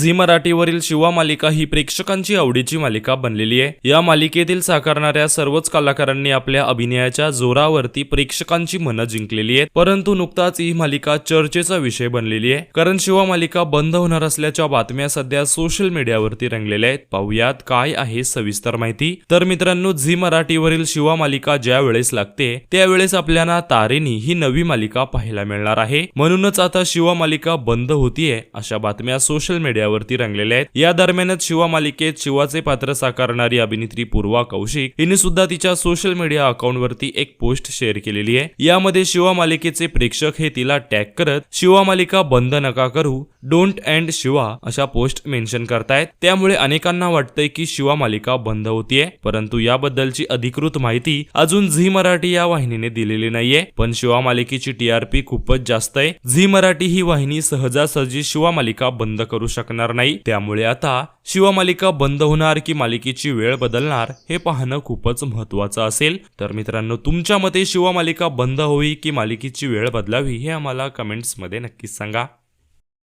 Zee मराठीवरील Shiva मालिका ही प्रेक्षकांची आवडीची मालिका बनलेली आहे. या मालिकेतील साकारणाऱ्या सर्वच कलाकारांनी आपल्या अभिनयाच्या जोरावरती प्रेक्षकांची मनं जिंकलेली आहेत. परंतु नुकताच ही मालिका चर्चेचा विषय बनलेली आहे. कारण शिवा मालिका बंद होणार असल्याच्या बातम्या सध्या सोशल मीडियावरती रंगलेल्या आहेत. पाहुयात काय आहे सविस्तर माहिती. तर मित्रांनो झी मराठीवरील शिवा मालिका ज्या वेळेस लागते त्यावेळेस आपल्याला तारेनी ही नवी मालिका पाहायला मिळणार आहे. म्हणूनच आता शिवा मालिका बंद होतीये अशा बातम्या सोशल पडद्यावरती रंगलेल्या आहेत. या दरम्यानच शिवा मालिकेत शिवाचे पात्र साकारणारी अभिनेत्री पूर्वा कौशिक हिने सुद्धा तिच्या सोशल मीडिया अकाउंटवरती एक पोस्ट शेअर केलेली आहे. यामध्ये शिवा मालिकेचे प्रेक्षक हे तिला टॅग करत शिवा मालिका बंद नका करू डोंट अँड शिवा अशा पोस्ट मेन्शन करतायत. त्यामुळे अनेकांना वाटतंय की शिवा मालिका बंद होतीये. परंतु याबद्दलची अधिकृत माहिती अजून झी मराठी या वाहिनीने दिलेली नाहीये. पण शिवा मालिकेची टीआरपी खूपच जास्त आहे. झी मराठी ही वाहिनी सहजासहजी शिवा मालिका बंद करू शकणार नाही. त्यामुळे आता शिवमालिका बंद होणार की मालिकेची वेळ बदलणार हे पाहणं खूपच महत्वाचं असेल. तर मित्रांनो तुमच्या मते शिवमालिका बंद होई की मालिकेची वेळ बदलावी हे आम्हाला कमेंट्समध्ये नक्कीच सांगा.